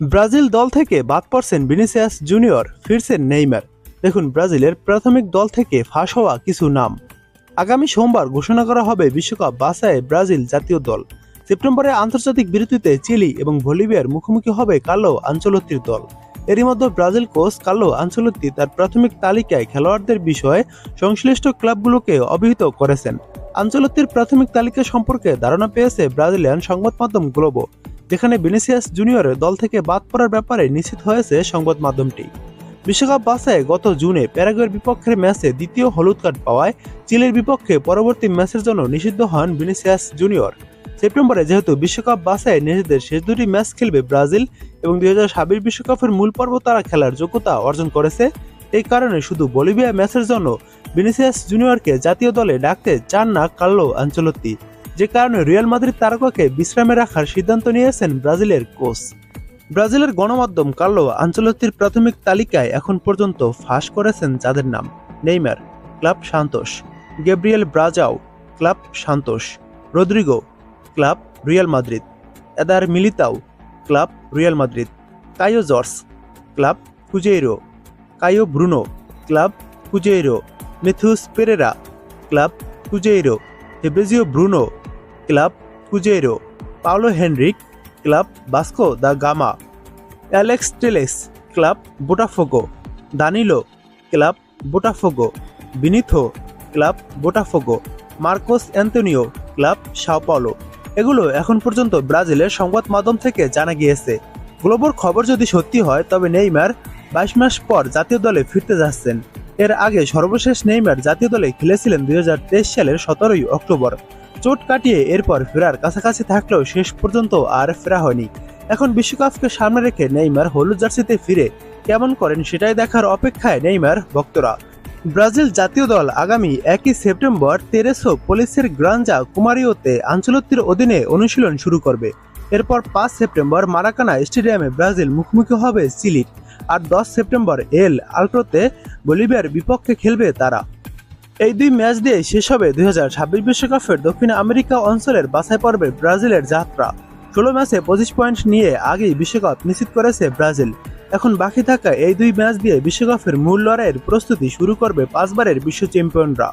Brazil দল থেকে বাদ পড়ছেন ভিনিসিয়াস জুনিয়র, ফিরছেন নেইমার। দেখুন ব্রাজিলের প্রাথমিক দল থেকে ফাঁস হওয়া কিছু নাম। আগামী সোমবার ঘোষণা করা হবে বিশ্বকাপ বাছাইয়ে ব্রাজিল জাতীয় দল। সেপ্টেম্বরে আন্তর্জাতিক বিরতিতে চিলি এবং বলিভিয়ার মুখোমুখি হবে কালো আঞ্চলত্তির দল। এরই মধ্যে ব্রাজিল কোচ কালো আঞ্চলত্তি তার প্রাথমিক তালিকায় খেলোয়াড়দের বিষয়ে সংশ্লিষ্ট ক্লাবগুলোকে অবহিত করেছেন। আঞ্চলত্তির প্রাথমিক তালিকা সম্পর্কে ধারণা পেয়েছে ব্রাজিলিয়ান সংবাদ মাধ্যম গ্লোবো। যেখানে ভিনিসিয়াস জুনিয়রের দল থেকে বাদ পড়ার ব্যাপারে নিশ্চিত হয়েছে সংবাদ মাধ্যমটি। বিশ্বকাপ বাছাই গত জুনে প্যারাগুয়ের বিপক্ষের ম্যাচে দ্বিতীয় হলুদ কার্ড পাওয়ায় চিলের বিপক্ষে পরবর্তী ম্যাচের জন্য নিষিদ্ধ হন ভিনিসিয়াস জুনিয়র। সেপ্টেম্বরে যেহেতু বিশ্বকাপ বাছাই নিজেদের শেষ দুটি ম্যাচ খেলবে ব্রাজিল এবং দুই হাজার ছাব্বিশ বিশ্বকাপের মূল পর্ব তারা খেলার যোগ্যতা অর্জন করেছে, এই কারণে শুধু বলিভিয়া ম্যাচের জন্য ভিনিসিয়াস জুনিয়রকে জাতীয় দলে ডাকতে চান না কার্লো আঞ্চলত্তি। যে কারণে রিয়াল মাদ্রিদ তারকাকে বিশ্রামে রাখার সিদ্ধান্ত নিয়েছেন ব্রাজিলের কোচ। ব্রাজিলের গণমাধ্যম কার্লো আঞ্চলত্তির প্রাথমিক তালিকায় এখন পর্যন্ত ফাঁস করেছেন যাদের নাম Neymar, club Santos, Gabriel Brazao, club Santos, Rodrygo, club Real Madrid, Eder Militao, club Real Madrid Kaio Jorge club Cruzeiro Kaio Bruno, club Cruzeiro Matheus Pereira, club Cruzeiro, হেবেজিও Bruno club Cruzeiro Paulo Henrique club Vasco da Gama, Alex Telles club Botafogo, Danilo club Botafogo, বিনিথো club Botafogo, Marcos Antonio club Sao Paulo. এগুলো এখন পর্যন্ত ব্রাজিলের সংবাদ মাধ্যম থেকে জানা গিয়েছে। গ্লোবর খবর যদি সত্যি হয়, তবে নেইমার বাইশ মাস পর জাতীয় দলে ফিরতে যাচ্ছেন। এর আগে সর্বশেষ নেইমার জাতীয় দলে খেলেছিলেন দুই হাজার তেইশ সালের সতেরোই অক্টোবর। চোট কাটিয়ে এরপর ফেরার কাছাকাছি থাকলেও শেষ পর্যন্ত আর ফেরা হয়নি। এখন বিশ্বকাপকে সামনে রেখে নেইমার হলুদ জার্সিতে ফিরে কেমন করেন সেটাই দেখার অপেক্ষায় নেইমার ভক্তরা। ব্রাজিল জাতীয় দল আগামী একই সেপ্টেম্বর তেরেসো পুলিশের গ্রাঞ্জা কুমারিওতে আঞ্চলত্বের অধীনে অনুশীলন শুরু করবে। এরপর পাঁচ সেপ্টেম্বর মারাকানা স্টেডিয়ামে ব্রাজিল মুখোমুখি হবে চিলির আর দশ সেপ্টেম্বর এল আল্ট্রোতে বলিভিয়ার বিপক্ষে খেলবে তারা। এই দুই ম্যাচ দিয়ে শেষ হবে দুই বিশ্বকাপের দক্ষিণ আমেরিকা অঞ্চলের বাছাই পর্বে ব্রাজিলের যাত্রা। ষোলো ম্যাচে পঁচিশ পয়েন্ট নিয়ে আগেই বিশ্বকাপ নিশ্চিত করেছে ব্রাজিল। এখন বাকি থাকা এই দুই ম্যাচ দিয়ে বিশ্বকাপের মূল লড়াইয়ের প্রস্তুতি শুরু করবে পাঁচবারের বিশ্ব চ্যাম্পিয়নরা।